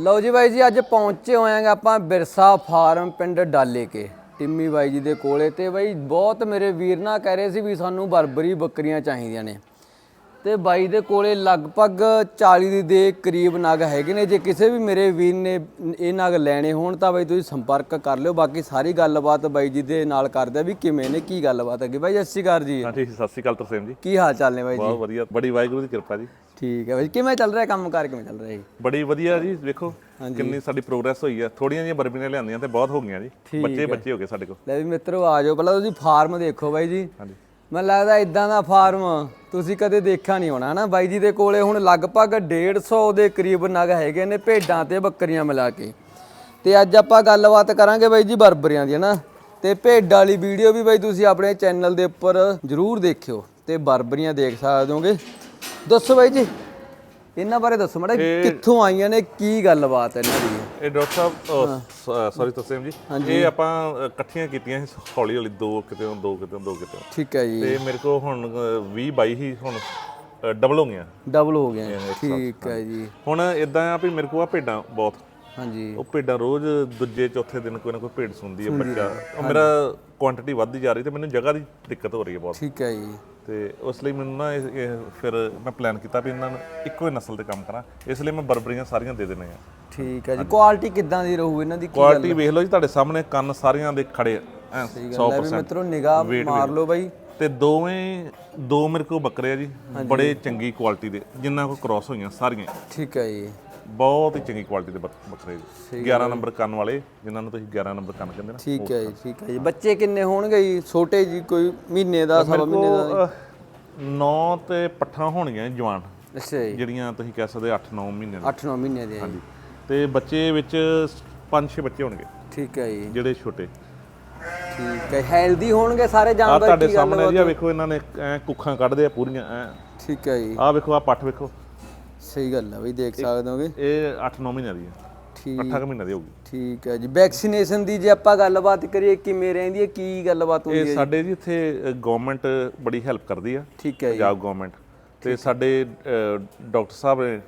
ਲਓ ਜੀ ਬਾਈ ਜੀ ਅੱਜ ਪਹੁੰਚੇ ਹੋਇਆਂਗੇ ਆਪਾਂ ਬਿਰਸਾ ਫਾਰਮ ਪਿੰਡ ਡਾਲੇ ਕੇ। ਟਿੰਮੀ ਬਾਈ ਜੀ ਦੇ ਕੋਲੇ ਤੇ ਬਾਈ ਬਹੁਤ ਮੇਰੇ ਵੀਰ ਨਾ ਕਹਿ ਰਹੇ ਸੀ ਵੀ ਸਾਨੂੰ ਬਰਬਰੀ ਬੱਕਰੀਆਂ ਚਾਹੀਦੀਆਂ ਨੇ। ਤੇ ਬਾਈ ਦੇ ਕੋਲੇ ਲਗਭਗ 40 ਦੇ ਕਰੀਬ ਨਗ ਹੈਗੇ ਨੇ। ਜੇ ਕਿਸੇ ਵੀ ਮੇਰੇ ਵੀਰ ਨੇ ਇਹ ਨਗ ਲੈਣੇ ਹੋਣ ਤਾਂ ਬਾਈ ਤੁਸੀਂ ਸੰਪਰਕ ਕਰ ਲਿਓ। ਬਾਕੀ ਸਾਰੀ ਗੱਲਬਾਤ ਬਾਈ ਜੀ ਦੇ ਨਾਲ ਕਰਦੇ ਆ ਵੀ ਕਿਵੇਂ ਨੇ ਕੀ ਗੱਲਬਾਤ ਹੈਗੀ। ਬਾਈ ਸਤਿ ਸ਼੍ਰੀ ਅਕਾਲ ਜੀ। ਹਾਂਜੀ ਸਤਿ ਸ਼੍ਰੀ ਅਕਾਲ ਤਰਸੇਮ ਜੀ। ਕੀ ਹਾਲ ਚਾਲ ਨੇ ਬਾਈ ਜੀ? ਬਹੁਤ ਵਧੀਆ। ਬੜੀ ਵਾਹਿਗੁਰੂ ਦੀ ਕਿਰਪਾ ਜੀ। ਠੀਕ ਹੈ ਬਾਈ ਕਿਵੇਂ ਚੱਲ ਰਿਹਾ ਕੰਮ ਕਾਰ ਕਿਵੇਂ ਚੱਲ ਰਿਹਾ ਜੀ? ਬੜੀ ਵਧੀਆ ਜੀ ਵੇਖੋ ਕਿੰਨੀ ਸਾਡੀ ਪ੍ਰੋਗਰੈਸ ਹੋਈ ਆ। ਥੋੜੀਆਂ ਜਿਹੀਆਂ ਬਰਬੀਆਂ ਲਿਆਂਦੀਆਂ ਤੇ ਬਹੁਤ ਹੋ ਗਈਆਂ ਜੀ। ਬੱਚੇ ਬੱਚੇ ਹੋ ਗਏ ਸਾਡੇ ਕੋਲ। ਲੈ ਵੀ ਮਿੱਤਰੋ ਆ ਜਾਓ। ਪਹਿਲਾਂ ਤੁਸੀਂ ਫਾਰਮ ਦੇਖੋ ਬਾਈ ਜੀ। ਹਾਂਜੀ। ਮੈਨੂੰ ਲੱਗਦਾ ਇਦਾਂ ਦਾ ਫਾਰਮ ਤੁਸੀਂ ਕਦੇ ਦੇਖਿਆ ਨਹੀਂ ਹੋਣਾ ਹਨਾ? ਬਾਈ ਜੀ ਦੇ ਕੋਲੇ ਹੁਣ ਲਗਭਗ 150 ਦੇ ਕਰੀਬ ਨਗ ਹੈਗੇ ਨੇ ਭੇਡਾਂ ਤੇ ਬੱਕਰੀਆਂ ਮਿਲਾ ਕੇ। ਤੇ ਅੱਜ ਆਪਾਂ ਗੱਲਬਾਤ ਕਰਾਂਗੇ ਬਾਈ ਜੀ ਬਰਬਰੀਆਂ ਦੀ ਹਨਾ? ਤੇ ਭੇਡਾਂ ਵਾਲੀ ਵੀਡੀਓ ਵੀ ਬਾਈ ਤੁਸੀਂ ਆਪਣੇ ਚੈਨਲ ਦੇ ਉੱਪਰ ਜਰੂਰ ਦੇਖਿਓ ਤੇ ਬਰਬਰੀਆਂ ਦੇਖ ਸਕਦੇ ਹੋਗੇ। ਦੱਸੋ ਬਾਈ ਜੀ ਇਹਨਾਂ ਬਾਰੇ ਦੱਸੋ ਮੜਾ ਕਿੱਥੋਂ ਆਈਆਂ ਨੇ ਕੀ ਗੱਲਬਾਤ ਹੈ ਇਹਨਾਂ ਦੀ? ਇਹ ਡਾਕਟਰ ਸਾਹਿਬ ਸੌਰੀ ਤਰਸੇਮ ਜੀ। ਇਹ ਆਪਾਂ ਅ, ਇਕੱਠੀਆਂ ਕੀਤੀਆਂ ਸੀ ਹੌਲੀ ਹੌਲੀ ਦੋ ਕਿਤੇ ਦੋ ਕਿਤੇ ਦੋ ਕਿਤੇ ਠੀਕ ਹੈ ਜੀ। ਤੇ ਮੇਰੇ ਕੋਲ ਹੁਣ 20 22 ਹੀ ਹੁਣ ਡਬਲ ਹੋ ਗਈਆਂ। ਡਬਲ ਹੋ ਗਿਆ ਠੀਕ ਹੈ ਜੀ। ਹੁਣ ਇਦਾਂ ਆ ਵੀ ਮੇਰੇ ਕੋਲ ਆ ਭੇਡਾਂ ਬਹੁਤ। ਹਾਂਜੀ। ਉਹ ਭੇਡਾਂ ਰੋਜ਼ ਦੂਜੇ ਚੌਥੇ ਦਿਨ ਕੋਈ ਨਾ ਕੋਈ ਭੇਡ ਸੁਣਦੀ ਹੈ ਬੱਚਾ। ਉਹ ਮੇਰਾ ਕੁਆਂਟੀਟੀ ਵੱਧਦੀ ਜਾ ਰਹੀ ਤੇ ਮੈਨੂੰ ਜਗ੍ਹਾ ਦੀ ਦਿੱਕਤ ਹੋ ਰਹੀ ਹੈ ਬਹੁਤ। ਠੀਕ ਹੈ ਜੀ। ਤੇ ਉਸ ਲਈ ਮੈਨੂੰ ਨਾ ਇਹ ਇਹ ਫਿਰ ਮੈਂ ਪਲਾਨ ਕੀਤਾ ਵੀ ਇਹਨਾਂ ਨੂੰ ਇੱਕੋ ਹੀ ਨਸਲ ਤੇ ਕੰਮ ਕਰਾਂ। ਇਸ ਲਈ ਮੈਂ ਬਰਬਰੀਆਂ ਸਾਰੀਆਂ ਦੇ ਦੇਣੇ ਆ ਠੀਕ ਹੈ ਜੀ। ਕੁਆਲਿਟੀ ਕਿੱਦਾਂ ਦੀ ਰਹੂ? ਇਹਨਾਂ ਦੀ ਕੀ ਕੁਆਲਿਟੀ ਵੇਖ ਲਓ ਜੀ ਤੁਹਾਡੇ ਸਾਹਮਣੇ ਕੰਨ ਸਾਰਿਆਂ ਦੇ ਖੜੇ ਐਂ ਲੈ ਵੀ 100% ਮਿੱਤਰੋ ਨਿਗਾਹ ਮਾਰ ਲਓ ਬਾਈ। ਤੇ ਦੋਵੇਂ ਦੋ ਮੇਰੇ ਕੋਲ ਬੱਕਰੇ ਆ ਜੀ। ਬੜੇ ਚੰਗੀ ਕੁਆਲਿਟੀ ਦੇ ਜਿੰਨਾ ਕੋ ਕ੍ਰਾਸ ਹੋਈਆਂ ਸਾਰੀਆਂ। ਠੀਕ ਹੈ ਜੀ। ਬਹੁਤ ਹੀ ਚੰਗੀ ਕੁਆਲਿਟੀ ਦੇ ਬੱਕ- ਬੱਕਰੇ ਜੀ। 11 ਨੰਬਰ ਕੰਨ ਵਾਲੇ ਜਿਨ੍ਹਾਂ ਨੂੰ ਤੁਸੀਂ 11 ਨੰਬਰ ਕੰਨ ਕਹਿੰਦੇ ਨਾ ਠੀਕ ਹੈ ਜੀ ਠੀਕ ਹੈ ਜੀ। ਬੱਚੇ ਕਿੰਨੇ ਹੋਣਗੇ ਜੀ? ਛੋਟੇ ਜੀ ਕੋਈ ਮਹੀਨੇ ਦਾ ਸਵਾ ਮਹੀਨੇ ਦਾ 9 ਤੇ ਪੱਠਾਂ ਹੋਣਗੀਆਂ ਜੀ ਜਵਾਨ। ਅੱਛਾ ਜੀ। ਜਿਹੜੀਆਂ ਤੁਸੀਂ ਕਹਿ ਸਕਦੇ 8-9 ਮਹੀਨੇ ਦੀਆਂ। 8-9 ਮਹੀਨੇ ਦੇ ਆ ਜੀ। ਤੇ ਬੱਚੇ ਵਿੱਚ 5-6 ਬੱਚੇ ਹੋਣਗੇ। ਠੀਕ ਹੈ ਜੀ। ਜਿਹੜੇ ਛੋਟੇ। ਠੀਕ ਹੈ। ਹੈਲਦੀ ਹੋਣਗੇ ਸਾਰੇ ਆ ਜਾਨਵਰ ਤੁਹਾਡੇ ਕੀ ਗੱਲ ਸਾਹਮਣੇ ਜੀ ਆ ਵੇਖੋ ਇਹਨਾਂ ਨੇ ਐ ਕੁੱਖਾਂ ਕੱਢਦੇ ਆ ਪੂਰੀਆਂ ਐ। ਠੀਕ ਹੈ ਜੀ। ਆ ਵੇਖੋ ਆ ਪੱਠ ਵੇਖੋ। ਸਹੀ ਗੱਲ ਹੈ ਬਈ ਦੇਖ ਸਕਦੇ ਹੋਗੇ। ਇਹ 8-9 ਮਹੀਨਿਆਂ ਦੀ ਹੈ ਠੀਕ। 8 ਮਹੀਨਿਆਂ ਦੀ ਹੋਊਗੀ। ਠੀਕ ਹੈ ਜੀ। ਵੈਕਸੀਨੇਸ਼ਨ ਦੀ ਜੇ ਆਪਾਂ ਗੱਲਬਾਤ ਕਰੀਏ ਕਿਵੇਂ ਰਹਿੰਦੀ ਹੈ ਕੀ ਗੱਲਬਾਤ ਹੁੰਦੀ ਇਹ ਹੈ ਸਾਡੇ ਜੀ ਇੱਥੇ ਗਵਰਨਮੈਂਟ ਬੜੀ ਹੈਲਪ ਕਰਦੀ ਆ। ਠੀਕ ਹੈ ਜੀ। ਪੰਜਾਬ ਗਵਰਨਮੈਂਟ ਤੇ ਸਾਡੇ ਡਾਕਟਰ ਸਾਹਿਬ ਨੇ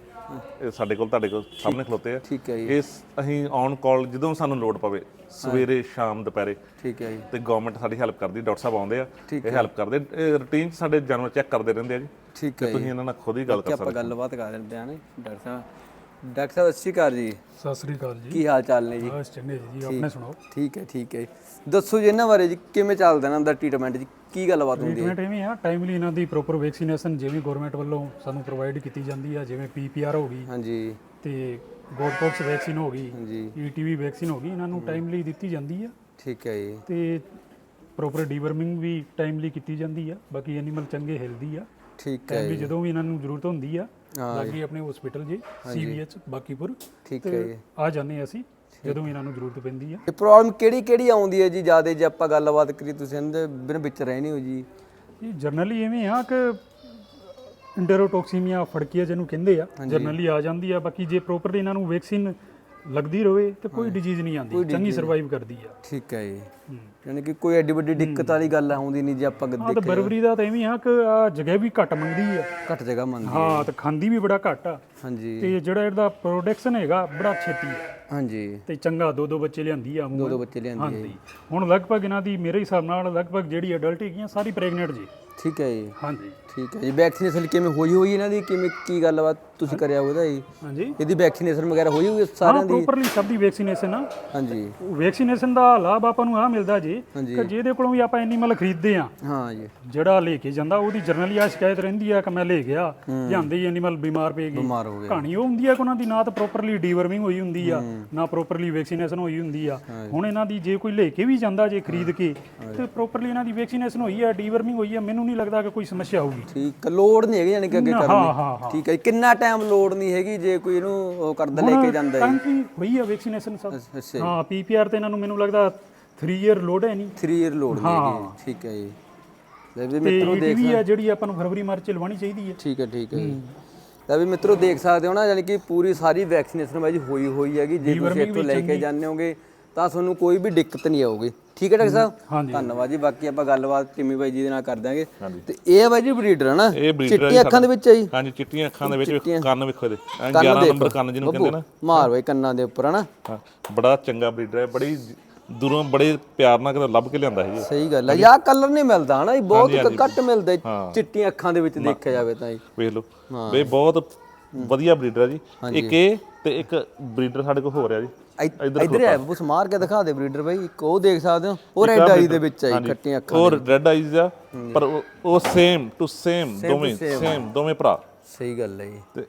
ਇਹ ਸਾਡੇ ਕੋਲ ਤੁਹਾਡੇ ਕੋਲ ਸਾਹਮਣੇ ਖਲੋਤੇ ਆ। ਠੀਕ ਹੈ ਜੀ। ਇਸ ਅਸੀਂ ਔਨ ਕਾਲ ਜਦੋਂ ਸਾਨੂੰ ਲੋਡ ਪਵੇ ਸਵੇਰੇ ਸ਼ਾਮ ਦੁਪਹਿਰੇ। ਠੀਕ ਹੈ ਜੀ। ਤੇ ਗਵਰਨਮੈਂਟ ਸਾਡੀ ਹੈਲਪ ਕਰਦੀ ਡਾਕਟਰ ਸਾਹਿਬ ਆਉਂਦੇ ਆ ਇਹ ਹੈਲਪ ਕਰਦੇ। ਰੂਟੀਨ ਸਾਡੇ ਜਾਨਵਰ ਚੈੱਕ ਕਰਦੇ ਰਹਿੰਦੇ ਆ ਜੀ। ਠੀਕ ਹੈ ਤੁਸੀਂ ਇਹਨਾਂ ਨਾਲ ਖੁਦ ਹੀ ਗੱਲ ਕਿ ਕਰ ਆਪਾਂ ਗੱਲਬਾਤ ਕਰ ਲੈਂਦੇ ਹਾਂ ਨਾ ਡਾਕਟਰ ਸਾਹਿਬ। ਡਾਕਟਰ ਸਾਹਿਬ ਸਤਿ ਸ਼੍ਰੀ ਅਕਾਲ ਜੀ। ਸਤਿ ਸ੍ਰੀ ਅਕਾਲ ਜੀ। ਕੀ ਹਾਲ ਚਾਲ ਨੇ ਜੀ? ਬਸ ਚੰਗੇ ਜੀ ਜੀ ਆਪਣੇ ਸੁਣਾਓ? ਠੀਕ ਹੈ ਠੀਕ ਹੈ ਦੱਸੋ ਜੀ ਇਹਨਾਂ ਬਾਰੇ ਜੀ ਕਿਵੇਂ ਚੱਲਦਾ ਇਹਨਾਂ ਦਾ ਟ੍ਰੀਟਮੈਂਟ ਜੀ? ਕੀ ਗੱਲਬਾਤ ਹੁੰਦੀ ਹੈ? ਟ੍ਰੀਟਮੈਂਟ ਐਵੇਂ ਆ ਟਾਈਮਲੀ ਇਹਨਾਂ ਦੀ ਪ੍ਰੋਪਰ ਵੈਕਸੀਨੇਸ਼ਨ ਜਿਵੇਂ ਗਵਰਨਮੈਂਟ ਵੱਲੋਂ ਸਾਨੂੰ ਪ੍ਰੋਵਾਈਡ ਕੀਤੀ ਜਾਂਦੀ ਆ ਜਿਵੇਂ ਪੀਪੀਆਰ ਹੋ ਗਈ। ਹਾਂਜੀ। ਤੇ ਗੋਡਪੌਕਸ ਵੈਕਸੀਨ ਹੋ ਗਈ ਹਾਂਜੀ। ਈਟੀਵੀ ਵੈਕਸੀਨ ਹੋ ਗਈ ਇਹਨਾਂ ਨੂੰ ਟਾਈਮਲੀ ਦਿੱਤੀ ਜਾਂਦੀ ਆ। ਠੀਕ ਹੈ ਜੀ। ਤੇ ਪ੍ਰੋਪਰ ਡੀਵਰਮਿੰਗ ਵੀ ਟਾਈਮਲੀ ਕੀਤੀ ਜਾਂਦੀ ਆ ਬਾਕੀ ਐਨੀਮਲ ਚੰਗੇ ਹੈਲਦੀ ਆ। ਠੀਕ ਹੈ ਟਾਈਮਲੀ ਜਦੋਂ ਵੀ ਇਹਨਾਂ ਨੂੰ ਜ਼ਰੂਰਤ ਹੁੰਦੀ ਆ ਲਾਗੀ ਆਪਣੇ ਹਸਪੀਟਲ ਜੀ ਸੀਵੀਐਚ ਬਾਕੀਪੁਰ। ਠੀਕ ਹੈ ਜੀ। ਆ ਜਾਂਦੇ ਹਾਂ ਅਸੀਂ ਜਦੋਂ ਇਹਨਾਂ ਨੂੰ ਜ਼ਰੂਰਤ ਪੈਂਦੀ ਆ। ਇਹ ਪ੍ਰੋਬਲਮ ਕਿਹੜੀ ਕਿਹੜੀ ਆਉਂਦੀ ਹੈ ਜੀ? ਜ਼ਿਆਦਾ ਜੇ ਆਪਾਂ ਗੱਲਬਾਤ ਕਰੀ ਤੁਸੀਂ ਇਹਨਾਂ ਦੇ ਬਿਨ ਵਿੱਚ ਰਹਿਣੀ ਹੋ ਜੀ। ਇਹ ਜਰਨਲੀ ਐਵੇਂ ਆ ਕਿ ਇੰਟਰੋਟੌਕਸੀਮੀਆ ਫੜਕੀਆ ਜਿਹਨੂੰ ਕਹਿੰਦੇ ਆ ਜਰਨਲੀ ਆ ਜਾਂਦੀ ਆ। ਬਾਕੀ ਜੇ ਪ੍ਰੋਪਰਲੀ ਇਹਨਾਂ ਨੂੰ ਵੈਕਸੀਨ ਲੱਗਦੀ ਰਵੇ ਤੇ ਕੋਈ ਡਿਜ਼ੀਜ਼ ਨਹੀਂ ਆਉਂਦੀ ਚੰਗੀ ਸਰਵਾਈਵ ਕਰਦੀ ਆ। ਠੀਕ ਹੈ ਜੀ। ਯਾਨੀ ਕਿ ਕੋਈ ਐਡੀ ਵੱਡੀ ਦਿੱਕਤ ਵਾਲੀ ਗੱਲ ਆਉਂਦੀ ਨਹੀਂ ਜੇ ਆਪਾਂ ਆ ਦੇਖ ਤਾਂ ਬਰਬਰੀ ਦਾ ਤਾਂ ਐਵੇਂ ਆ ਕਿ ਆ ਜਗ੍ਹਾ ਵੀ ਘੱਟ ਮੰਗਦੀ ਆ। ਘੱਟ ਜਗ੍ਹਾ ਮੰਨਦੀ ਹਾਂ ਤੇ ਖਾਂਦੀ ਵੀ ਬੜਾ ਘੱਟ ਆ। ਹਾਂਜੀ। ਤੇ ਜਿਹੜਾ ਇਹਦਾ ਪ੍ਰੋਡਕਸ਼ਨ ਹੈਗਾ ਬੜਾ ਛੇਤੀ ਆ। ਹਾਂਜੀ। ਤੇ ਚੰਗਾ ਦੋ ਦੋ ਬੱਚੇ ਲਿਆਂਦੀ ਆ ਦੋ ਦੋ ਬੱਚੇ ਲਿਆਂਦੀ ਹੈ ਹਾਂਜੀ। ਹੁਣ ਲਗਭਗ ਇਹਨਾਂ ਦੀ ਮੇਰੇ ਹਿਸਾਬ ਨਾਲ ਲਗਭਗ ਜਿਹੜੀ ਅਡਲਟ ਹੈਗੀਆਂ ਸਾਰੀ ਪ੍ਰੈਗਨੈਂਟ ਜੀ। ਠੀਕ ਹੈ ਜੀ। ਹਾਂਜੀ। ਠੀਕ ਹੈ ਜੀ। ਵੈਕਸੀਨੇਸ਼ਨ ਕਿਵੇਂ ਹੋਈ ਹੋਈ ਇਹਨਾਂ ਦੀ? ਕਿਵੇਂ ਕੀ ਗੱਲਬਾਤ ਤੁਸੀਂ ਕਰਿਆ ਉਹਦਾ ਜੀ? ਹਾਂਜੀ। ਇਹਦੀ ਵੈਕਸੀਨੇਸ਼ਨ ਵਗੈਰਾ ਹੋਈ ਹੋਈ ਸਾਰਿਆਂ ਦੀ? ਪ੍ਰੋਪਰਲੀ ਸਭ ਦੀ ਵੈਕਸੀਨੇਸ਼ਨ ਆ। ਹਾਂਜੀ। ਵੈਕਸੀਨੇਸ਼ਨ ਦਾ ਲਾਭ ਆਪਾਂ ਨੂੰ ਆ ਮਿਲਦਾ ਜੀ। ਕਿ ਜਿਹਦੇ ਕੋਲੋਂ ਵੀ ਆਪਾਂ ਐਨੀਮਲ ਖਰੀਦਦੇ ਆ ਹਾਂ ਜੀ। ਜਿਹੜਾ ਲੈ ਕੇ ਜਾਂਦਾ ਉਹਦੀ ਜਰਨਲੀ ਆ ਸ਼ਿਕਾਇਤ ਰਹਿੰਦੀ ਆ ਕਿ ਮੈਂ ਲੈ ਗਿਆ। ਜਾਂਦੇ ਹੀ ਐਨੀਮਲ ਬਿਮਾਰ ਪੈ ਗਈ। ਬਿਮਾਰ ਹੋ ਗਏ। ਕਹਾਣੀ ਉਹ ਹੁੰਦੀ ਆ ਕਿ ਉਹਨਾਂ ਦੀ ਨਾ ਤਾਂ ਪ੍ਰੋਪਰਲੀ ਡੀਵਰਮਿੰਗ ਹੋਈ ਹੁੰਦੀ ਆ ਨਾ ਪ੍ਰੋਪਰਲੀ ਵੈਕਸੀਨੇਸ਼ਨ ਹੋਈ ਹੁੰਦੀ ਆ। ਹੁਣ ਇਹਨਾਂ ਦੀ ਜੇ ਕੋਈ ਲੈ ਕੇ ਵੀ ਜਾਂਦਾ ਜੇ ਖਰੀਦ ਕੇ ਤੇ ਪ੍ਰੋਪਰਲੀ ਇਹਨਾਂ ਦੀ ਵੈਕਸੀਨੇਸ਼ਨ ਹੋਈ ਆ ਡੀਵਰਮਿੰਗ ਹੋਈ ਆ ਮੈਨੂੰ ਨਹੀਂ ਲੱਗਦਾ ਕਿ ਕੋਈ ਸਮੱਸਿਆ ਆਊਗੀ ਠੀਕ ਲੋੜ ਨਹੀਂ ਹੈਗੀ ਯਾਨੀ ਕਿ ਅੱਗੇ ਕਰਨ ਹਾਂ ਹਾਂ ਹਾਂ। ਠੀਕ ਹੈ ਜੀ। ਕਿੰਨਾ ਟਾਈਮ ਲੋੜ ਨਹੀਂ ਹੈਗੀ ਜੇ ਕੋਈ ਇਹਨੂੰ ਉਹ ਕਰਦਾ ਲੈ ਕੇ ਜਾਂਦਾ ਹੈ ਟਾਈਮ ਹੋਈ ਆ ਵੈਕਸੀਨੇਸ਼ਨ ਸਭ। ਅੱਛਾ ਹਾਂ ਪੀਪੀਆਰ ਤੇ ਇਹਨਾਂ ਨੂੰ ਮੈਨੂੰ ਲੱਗਦਾ 3 ਇਅਰ ਲੋਡ ਹੈ ਨਹੀਂ। 3 ਇਅਰ ਲੋੜ ਨਹੀਂ ਹੈਗੀ ਠੀਕ ਹੈ ਜੀ। ਲੈ ਵੀ ਤੇ ਮਿੱਤਰੋ ਦੇਖ ਈਟੀਵੀ ਆ ਜਿਹੜੀ ਆਪਾਂ ਨੂੰ ਫਰਵਰੀ ਮਾਰਚ ਚ ਲਵਾਉਣੀ ਚਾਹੀਦੀ ਹੈ। ਠੀਕ ਹੈ ਠੀਕ ਹੈ ਜੀ। ਲੈ ਵੀ ਮਿੱਤਰੋ ਦੇਖ ਸਕਦੇ ਹੋ ਨਾ ਯਾਨੀ ਕਿ ਪੂਰੀ ਸਾਰੀ ਵੈਕਸੀਨੇਸ਼ਨ ਬਾਈ ਜੀ ਹੋਈ ਹੋਈ ਹੈਗੀ। ਜੇ ਤੁਸੀਂ ਇੱਥੋਂ ਲੈ ਕੇ ਜਾਂਦੇ ਹੋਗੇ ਤਾਂ ਤੁਹਾਨੂੰ ਕੋਈ ਵੀ ਦਿੱਕਤ ਨਹੀਂ ਆਊਗੀ। ਠੀਕ ਹੈ ਡਾਕਟਰ ਸਾਹਿਬ। ਧੰਨਵਾਦ ਜੀ ਬਾਕੀ ਆਪਾਂ ਗੱਲਬਾਤ ਟਿੰਮੀ ਬਾਈ ਜੀ ਦੇ ਨਾਲ ਕਰ ਦਾਂਗੇ ਤੇ ਇਹ ਹੈ ਬਾਈ ਜੀ ਬਰੀਡਰ ਹੈ ਨਾ? ਇਹ ਹੈ ਅੱਖਾਂ ਦੇ ਵਿੱਚ ਹੈ ਜੀ? ਹਾਂਜੀ ਚਿੱਟੀਆਂ ਅੱਖਾਂ ਦੇ ਵਿੱਚ ਕੰਨ ਵੇਖੋ ਇਹਦੇ। ਐਂ ਕੰਨ 11 ਦੇਖੋ। ਨੰਬਰ ਕੰਨ ਜਿਹਨੂੰ ਕਹਿੰਦੇ ਨਾ। ਮਾਰ ਬਾਈ ਕੰਨਾਂ ਦੇ ਉੱਪਰ ਹੈ ਨਾ? ਹਾਂ ਬੜਾ ਚੰਗਾ ਬਰੀਡਰ ਹੈ। ਬੜੀ ਦੂਰੋਂ ਬੜੇ ਪਿਆਰ ਨਾਲ ਕਿਤੇ ਲੱਭ ਕੇ ਲਿਆਂਦਾ ਇਹ ਸਹੀ ਗੱਲ ਹੈ। ਯਾ ਕਲਰ ਨਹੀਂ ਮਿਲਦਾ ਹਨਾ ਇਹ ਬਹੁਤ ਘੱਟ ਮਿਲਦਾ ਹੈ। ਚਿੱਟੀਆਂ ਅੱਖਾਂ ਦੇ ਵਿੱਚ ਦੇਖਿਆ ਜਾਵੇ ਤਾਂ ਜੀ। ਵੇਖ ਲਓ। ਇਹ ਬਹੁਤ ਵਧੀਆ ਬਰੀਡਰ ਹੈ ਜੀ। ਇੱਕ ਇਹ ਤੇ ਇੱਕ ਬਰੀਡਰ ਸਾਡੇ ਕੋਲ ਹੋ ਰਿਹਾ ਜੀ। ਇਧਰ ਹੈ ਬਸ ਮਾਰ ਕੇ ਦਿਖਾ ਦੇ ਬਰੀਡਰ ਬਾਈ। ਇੱਕ ਉਹ ਦੇਖ ਸਕਦੇ ਹੋ। ਉਹ ਰੈੱਡ ਆਈ ਦੇ ਵਿੱਚ ਹੈ ਖੱਟੀਆਂ ਅੱਖਾਂ ਉਹ ਰੈੱਡ ਆਈਜ਼ ਆ ਪਰ ਉਹ- ਸੇਮ ਟੂ ਸੇਮ ਦੋਵੇਂ ਸੇਮ ਦੋਵੇਂ ਭਰਾ। ਸਹੀ ਗੱਲ ਹੈ ਜੀ। ਤੇ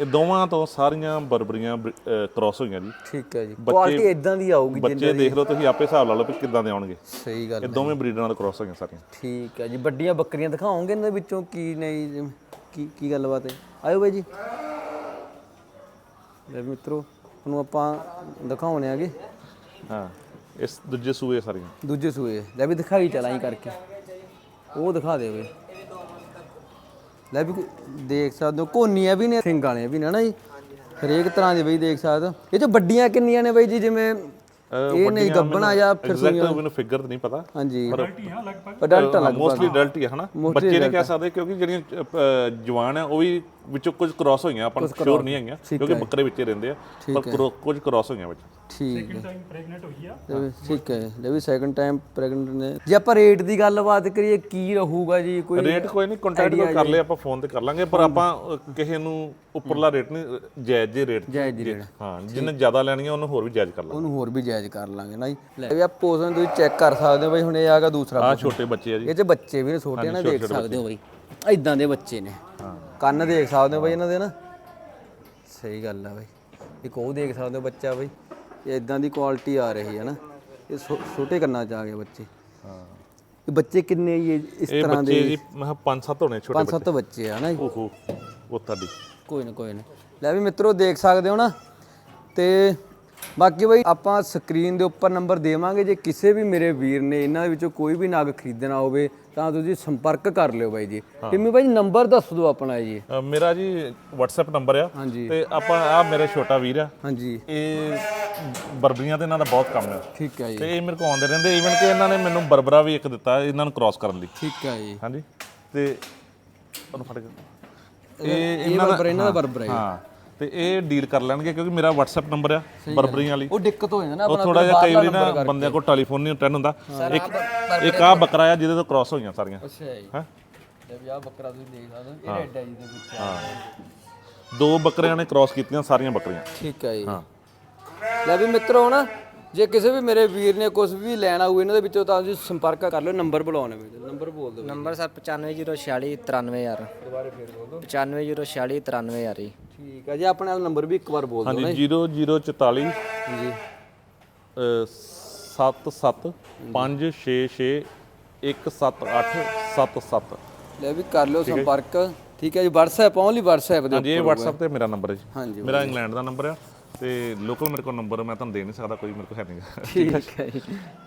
ਇਹ ਦੋਵਾਂ ਤੋਂ ਸਾਰੀਆਂ ਬਰਬਰੀਆਂ ਕ੍ਰਾਸ ਹੋਈਆਂ ਜੀ। ਠੀਕ ਹੈ ਜੀ। ਕੁਆਲਿਟੀ ਇਦਾਂ ਦੀ ਆਊਗੀ ਬੱਚੇ ਦੇਖ ਲਓ ਤੁਸੀਂ ਆਪੇ ਹਿਸਾਬ ਲਾ ਲਓ ਵੀ ਕਿੱਦਾਂ ਦੇ ਆਉਣਗੇ। ਸਹੀ ਗੱਲ ਇਹ ਦੋਵੇਂ ਬਰੀਡਰਾਂ ਨਾਲ ਕ੍ਰਾਸ ਹੋਈਆਂ ਸਾਰੀਆਂ। ਠੀਕ ਹੈ ਜੀ। ਵੱਡੀਆਂ ਬੱਕਰੀਆਂ ਦਿਖਾਓਗੇ ਇਹਨਾਂ ਵਿੱਚੋਂ ਕੀ ਨਹੀਂ ਕੀ ਕੀ ਗੱਲਬਾਤ ਹੈ? ਆਇਓ ਬਾਈ ਜੀ। ਲੈ ਵੀ ਮਿੱਤਰੋ ਤੁਹਾਨੂੰ ਆਪਾਂ ਦਿਖਾਉਣੇ ਆਗੇ। ਹਾਂ ਇਸ ਦੂਜੇ ਸੂਏ ਸਾਰੀਆਂ। ਦੂਜੇ ਸੂਏ। ਲੈ ਵੀ ਦਿਖਾਈ ਚਲਾਈ ਕਰਕੇ। ਉਹ ਦਿਖਾ ਦੇ ਬਈ ਲੈ ਵੀ ਦੇਖ ਸਕਦੇ ਹੋ ਕੋਨੀਆਂ ਵੀ ਨੇ ਸਿੰਘ ਵਾਲੀਆਂ ਵੀ ਨੇ ਨਾ ਜੀ? ਹਰੇਕ ਤਰ੍ਹਾਂ ਦੇ ਬਈ ਦੇਖ ਸਕਦੇ ਹੋ। ਇਹ ਚ ਵੱਡੀਆਂ ਕਿੰਨੀਆਂ ਨੇ ਬਈ ਜੀ ਜਿਵੇਂ ਇਹ ਨਹੀਂ ਗੱਬਣਾ ਜਾਂ ਫਿਰ ਐਗਜ਼ੈਕਟ ਮੈਨੂੰ ਫਿਗਰ ਤਾਂ ਨਹੀਂ ਪਤਾ ਹਾਂਜੀ। ਕੁਆਲਿਟੀ ਹਾਂ ਲਗਭਗ। ਅਡਲਟ ਲੱਗ ਮੋਸਟਲੀ ਅਡਲਟ ਹੀ। ਹੈ ਹਨਾ? ਬੱਚੇ ਨੇ ਕਹਿ ਸਕਦੇ ਕਿਉਂਕਿ ਜਿਹੜੀਆਂ ਜਵਾਨ ਆ ਉਹ ਵੀ ਵਿੱਚੋਂ ਕੁਝ ਕ੍ਰਾਸ ਹੋਈਆਂ ਆਪਾਂ ਨੂੰ ਸ਼ੋਰ ਨਹੀਂ ਹੈਗੀਆਂ ਕਿਉਂਕਿ ਬੱਕਰੇ ਵਿੱਚੇ ਰਹਿੰਦੇ ਆ ਪਰ ਕੁਝ ਕ੍ਰਾਸ ਹੋਈਆਂ ਵਿੱਚ। ਠੀਕ ਸੈਕਿੰਡ ਟਾਈਮ ਪ੍ਰੈਗਨੈਂਟ ਹੋਈ ਆ। ਲੈ ਠੀਕ ਹੈ। ਲੈ ਵੀ ਸੈਕੰਡ ਟਾਈਮ ਪ੍ਰੈਗਨੈਂਟ ਨੇ। ਜੇ ਆਪਾਂ ਰੇਟ ਦੀ ਗੱਲਬਾਤ ਕਰੀਏ ਕੀ ਰਹੂਗਾ ਜੀ? ਕੋਈ ਰੇਟ ਕੋਈ ਨਹੀਂ ਕੰਟੈਕਟ ਕਰ ਲਿਆ ਆਪਾਂ ਫੋਨ ਤੇ ਕਰ ਲਾਂਗੇ ਪਰ ਆਪਾਂ ਕਿਸੇ ਨੂੰ ਉੱਪਰਲਾ ਰੇਟ ਨਹੀਂ ਜਾਇਜ਼ ਜੇ ਰੇਟ ਜਾਇਜ਼ ਦੀ ਰੇਟ ਹਾਂ ਜਿਹਨੇ ਜ਼ਿਆਦਾ ਲੈਣੀਆਂ ਉਹਨੂੰ ਹੋਰ ਵੀ ਜਾਇਜ਼ ਕਰ ਲਾਂਗੇ। ਉਹਨੂੰ ਹੋਰ ਵੀ ਜਾਇਜ਼ ਕਰ ਲਾਂਗੇ ਨਾ ਜੀ। ਲੈ ਵੀ ਆ ਪੋਜ਼ਨ ਤੁਸੀਂ ਚੈੱਕ ਕਰ ਸਕਦੇ ਹੋ ਬਈ ਹੁਣ ਇਹ ਆਗਾ ਦੂਸਰਾ ਆ ਛੋਟੇ ਬੱਚੇ ਆ ਜੀ। ਇਹ ਚ ਬੱਚੇ ਵੀ ਨੇ ਛੋਟੇ ਨਾ ਦੇਖ ਸਕਦੇ ਹੋ ਬਈ। ਇਦਾਂ ਦੇ ਬੱਚੇ ਨੇ। ਕੰਨ ਦੇਖ ਸਕਦੇ ਹੋ ਬਈ ਇਹਨਾਂ ਦੇ ਨਾ। ਸਹੀ ਗੱਲ ਆ ਬਈ। ਇੱਕ ਉਹ ਦੇਖ ਸਕਦੇ ਹੋ ਬੱਚਾ ਬਈ। ਇਹ ਇਦਾਂ ਦੀ ਕੁਆਲਿਟੀ ਆ ਰਹੀ ਹੈ ਨਾ। ਇਹ ਛੋਟੇ ਕੰਨਾਂ ਚ ਆ ਗਏ ਬੱਚੇ। ਹਾਂ। ਇਹ ਬੱਚੇ ਕਿੰਨੇ ਜੀ ਇਹ- ਇਸ ਤਰ੍ਹਾਂ ਬੱਚੇ ਦੇ? ਜੀ ਮੈਂ ਪੰਜ ਸੱਤ ਹੋਣੇ ਛੋਟੇ ਪੰਜ ਸੱਤ ਬੱਚੇ ਆ ਨਾ ਜੀ। ਓਹੋ ਉਹ ਤੁਹਾਡੀ। ਕੋਈ ਨਾ ਕੋਈ ਨਾ। ਲੈ ਵੀ ਮਿੱਤਰੋ ਦੇਖ ਸਕਦੇ ਹੋ ਨਾ। ਤੇ ਬਾਕੀ ਬਈ ਆਪਾਂ ਸਕਰੀਨ ਦੇ ਉੱਪਰ ਨੰਬਰ ਦੇਵਾਂਗੇ ਜੇ ਕਿਸੇ ਵੀ ਮੇਰੇ ਵੀਰ ਨੇ ਇਹਨਾਂ ਦੇ ਵਿੱਚੋਂ ਕੋਈ ਵੀ ਨਗ ਖਰੀਦਣਾ ਹੋਵੇ ਤਾਂ ਤੁਸੀਂ ਸੰਪਰਕ ਕਰ ਲਿਓ ਬਾਈ ਜੀ। ਕਿੰਮੀ ਬਾਈ ਨੰਬਰ ਦੱਸ ਦਿਓ ਆਪਣਾ ਜੀ। ਮੇਰਾ ਜੀ WhatsApp ਨੰਬਰ ਆ। ਤੇ ਆਪਾਂ ਆ ਮੇਰਾ ਛੋਟਾ ਵੀਰ ਆ। ਹਾਂਜੀ। ਇਹ ਬਰਬਰੀਆਂ ਤੇ ਇਹਨਾਂ ਦਾ ਬਹੁਤ ਕੰਮ ਹੈ ਠੀਕ ਹੈ ਜੀ। ਤੇ ਇਹ ਮੇਰੇ ਕੋਲ ਆਉਂਦੇ ਰਹਿੰਦੇ ਈਵਨ ਕਿ ਇਹਨਾਂ ਨੇ ਮੈਨੂੰ ਬਰਬਰਾ ਵੀ ਇੱਕ ਦਿੱਤਾ ਇਹਨਾਂ ਨੂੰ ਕ੍ਰਾਸ ਕਰਨ ਲਈ। ਠੀਕ ਹੈ ਜੀ। ਹਾਂਜੀ। ਤੇ ਉਹਨੂੰ ਫੜ ਕੇ। ਇਹ ਇਹ ਇਹਨਾਂ ਦਾ ਬਰਬਰ ਇਹਨਾਂ ਦਾ ਬਰਬਰ ਹੈ ਹਾਂ। ਤੇ ਇਹ ਡੀਲ ਕਰ ਲੈਣਗੇ ਕਿਉਂਕਿ ਮੇਰਾ WhatsApp ਨੰਬਰ ਆ ਬਰਬਰੀਆਂ ਵਾਲੀ। ਉਹ ਦਿੱਕਤ ਹੋ ਜਾਂਦਾ ਨਾ ਉਹ ਥੋੜਾ ਜਿਹਾ ਕਈ ਵਾਰੀ ਨਾ ਬੰਦਿਆਂ ਕੋਲ ਟੈਲੀਫੋਨ ਨਹੀਂ ਅਟੈਂਡ ਹੁੰਦਾ। ਇੱਕ ਇੱਕ ਆ ਬੱਕਰਾ ਆ ਜਿਹਦੇ ਤੋਂ ਕ੍ਰਾਸ ਹੋਈਆਂ ਸਾਰੀਆਂ। ਅੱਛਾ ਜੀ। ਹਾਂ? ਲੈ ਵੀ ਆ ਬੱਕਰਾ ਤੁਸੀਂ ਦੇਖ ਸਕਦੇ ਹੋ। ਇਹ ਰੈੱਡ ਹੈ ਜੀ ਦੇ ਵਿੱਚ। ਹਾਂ। ਦੋ ਬੱਕਰਿਆਂ ਨੇ ਕ੍ਰਾਸ ਕੀਤੀਆਂ ਸਾਰੀਆਂ ਬੱਕਰੀਆਂ। ਠੀਕ ਹੈ ਜੀ। ਹਾਂ। ਲੈ ਵੀ ਮਿੱਤਰੋ ਨਾ ਜੇ ਕਿਸੇ ਵੀ ਮੇਰੇ ਵੀਰ ਨੇ ਕੁਝ ਵੀ ਲੈਣਾ ਹੋਵੇ ਇਹਨਾਂ ਦੇ ਵਿੱਚੋਂ ਤਾਂ ਤੁਸੀਂ ਸੰਪਰਕ ਕਰ ਲਿਓ ਨੰਬਰ ਬੁਲਾਉਣੇ ਵਿੱਚ ਨੰਬਰ ਬੋਲ ਦਿਓ ਨੰਬਰ ਸਰ 9506 93000 ਦੁਬਾਰੇ ਫੇਰ ਬੋਲ ਦਿਓ। 9506 93000 ਜੀ। ਠੀਕ ਹੈ ਜੀ ਆਪਣੇ ਆਪ ਨੰਬਰ ਵੀ ਇੱਕ ਵਾਰ ਬੋਲ ਦਿਓ ਹਾਂਜੀ 0044 ਜੀ 77 566 17877 ਲੈ ਵੀ ਕਰ ਲਿਓ ਸੰਪਰਕ। ਠੀਕ ਹੈ ਜੀ WhatsApp ਓਨਲੀ WhatsApp ਦੇ ਹਾਂਜੀ ਇਹ WhatsApp ਤੇ ਮੇਰਾ ਨੰਬਰ ਹੈ ਜੀ। ਹਾਂਜੀ ਮੇਰਾ ਇੰਗਲੈਂਡ ਦਾ ਨੰਬਰ ਆ। ਤੇ ਲੋਕਲ ਮੇਰੇ ਕੋਲ ਨੰਬਰ ਮੈਂ ਤੁਹਾਨੂੰ ਦੇ ਨਹੀਂ ਸਕਦਾ ਕੋਈ ਮੇਰੇ ਕੋਲ ਹੈ ਨਹੀਂਗਾ ਠੀਕ ਹੈ ਜੀ।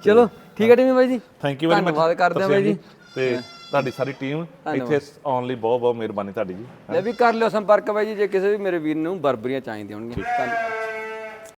ਚਲੋ ਠੀਕ ਹੈ ਟੀਮੀ ਬਾਈ ਜੀ। ਥੈਂਕ ਯੂ ਵੈਰੀ ਮਚ ਧੰਨਵਾਦ ਕਰਦੇ ਹਾਂ ਬਾਈ ਜੀ। ਤੇ ਤੁਹਾਡੀ ਸਾਰੀ ਟੀਮ ਇੱਥੇ ਆਉਣ ਲਈ ਬਹੁਤ ਬਹੁਤ ਮਿਹਰਬਾਨੀ ਤੁਹਾਡੀ ਜੀ। ਲੈ ਵੀ ਕਰ ਲਿਓ ਸੰਪਰਕ ਬਾਈ ਜੀ ਜੇ ਕਿਸੇ ਵੀ ਮੇਰੇ ਵੀਰ ਨੂੰ ਬਰਬਰੀਆਂ ਚਾਹੀਦੀਆਂ ਹੋਣਗੀਆਂ। ਧੰਨ-